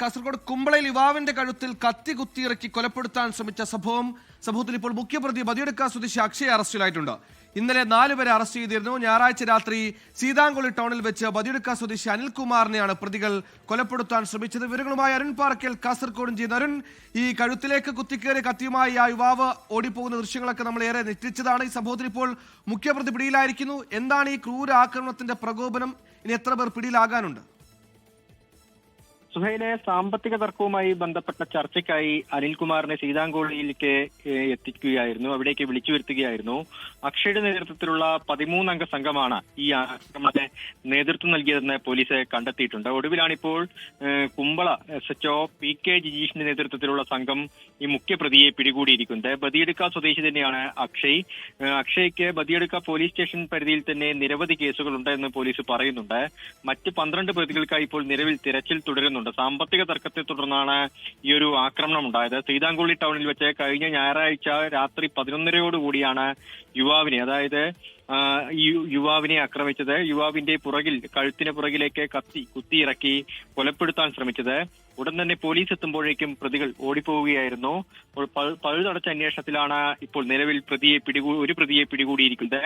കാസർഗോഡ് കുമ്പളയിൽ യുവാവിന്റെ കഴുത്തിൽ കത്തി കുത്തിയിറക്കി കൊലപ്പെടുത്താൻ ശ്രമിച്ച സംഭവം സംഭവത്തിൽ ഇപ്പോൾ മുഖ്യപ്രതി ബദിയെടുക്ക സ്വദേശി അക്ഷയെ അറസ്റ്റിലായിട്ടുണ്ട്. ഇന്നലെ നാലുപേരെ അറസ്റ്റ് ചെയ്തിരുന്നു. ഞായറാഴ്ച രാത്രി സീതാങ്കുളി ടൗണിൽ വെച്ച് ബദിയെടുക്ക സ്വദേശി അനിൽകുമാറിനെയാണ് പ്രതികൾ കൊലപ്പെടുത്താൻ ശ്രമിച്ചത്. വിവരങ്ങളുമായി അരുൺ പാർക്കൽ കാസർഗോഡും ചെയ്യുന്ന അരുൺ. ഈ കഴുത്തിലേക്ക് കുത്തിക്കേറി കത്തിയുമായി ആ യുവാവ് ഓടിപ്പോകുന്ന ദൃശ്യങ്ങളൊക്കെ നമ്മൾ ഏറെ ഞെട്ടിച്ചതാണ്. ഈ സംഭവത്തിൽ ഇപ്പോൾ മുഖ്യപ്രതി പിടിയിലായിരിക്കുന്നു. എന്താണ് ഈ ക്രൂര ആക്രമണത്തിന്റെ പ്രകോപനം? ഇനി എത്ര പേർ പിടിയിലാകാനുണ്ട്? സുഹൈലെ സാമ്പത്തിക തർക്കവുമായി ബന്ധപ്പെട്ട ചർച്ചയ്ക്കായി അനിൽകുമാറിനെ സീതാങ്കോളിയിലേക്ക് എത്തിക്കുകയായിരുന്നു. അവിടേക്ക് വിളിച്ചു വരുത്തുകയായിരുന്നു. അക്ഷയുടെ നേതൃത്വത്തിലുള്ള പതിമൂന്നംഗ സംഘമാണ് ഈ ആക്രമണത്തെ നേതൃത്വം നൽകിയതെന്ന് പോലീസ് കണ്ടെത്തിയിട്ടുണ്ട്. ഒടുവിലാണിപ്പോൾ Kumbla S HO P K ജിജീഷിന്റെ നേതൃത്വത്തിലുള്ള സംഘം ഈ മുഖ്യപ്രതിയെ പിടികൂടിയിരിക്കുന്നത്. ബദിയെടുക്ക സ്വദേശി തന്നെയാണ് അക്ഷയ്. അക്ഷയ്ക്ക് ബദിയെടുക്ക പോലീസ് സ്റ്റേഷൻ പരിധിയിൽ തന്നെ നിരവധി കേസുകളുണ്ട് എന്ന് പോലീസ് പറയുന്നുണ്ട്. മറ്റ് പന്ത്രണ്ട് പ്രതികൾക്കായി ഇപ്പോൾ നിലവിൽ തിരച്ചിൽ തുടരുന്നുണ്ട്. സാമ്പത്തിക തർക്കത്തെ തുടർന്നാണ് ഈ ഒരു ആക്രമണം ഉണ്ടായത്. സീതാങ്കുളി ടൗണിൽ വെച്ച് കഴിഞ്ഞ ഞായറാഴ്ച രാത്രി പതിനൊന്നരയോടുകൂടിയാണ് യുവാവിനെ അതായത് യുവാവിനെ ആക്രമിച്ചത്. യുവാവിന്റെ പുറകിൽ കഴുത്തിന് പുറകിലേക്ക് കത്തി കുത്തിയിറക്കി കൊലപ്പെടുത്താൻ ശ്രമിച്ചത്. ഉടൻ തന്നെ പോലീസ് എത്തുമ്പോഴേക്കും പ്രതികൾ ഓടിപ്പോവുകയായിരുന്നു. പഴുതടച്ച അന്വേഷണത്തിലാണ് ഇപ്പോൾ നിലവിൽ പ്രതിയെ പിടികൂ ഒരു പ്രതിയെ പിടികൂടിയിരിക്കുന്നത്.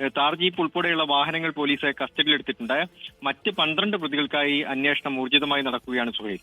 താർജീപ്പ് താർ ജീപ്പ് ഉൾപ്പെടെയുള്ള വാഹനങ്ങൾ പോലീസ് കസ്റ്റഡിയിലെടുത്തിട്ടുണ്ട്. മറ്റ് പന്ത്രണ്ട് പ്രതികൾക്കായി അന്വേഷണം ഊർജിതമായി നടക്കുകയാണ് സുഹൈൽ.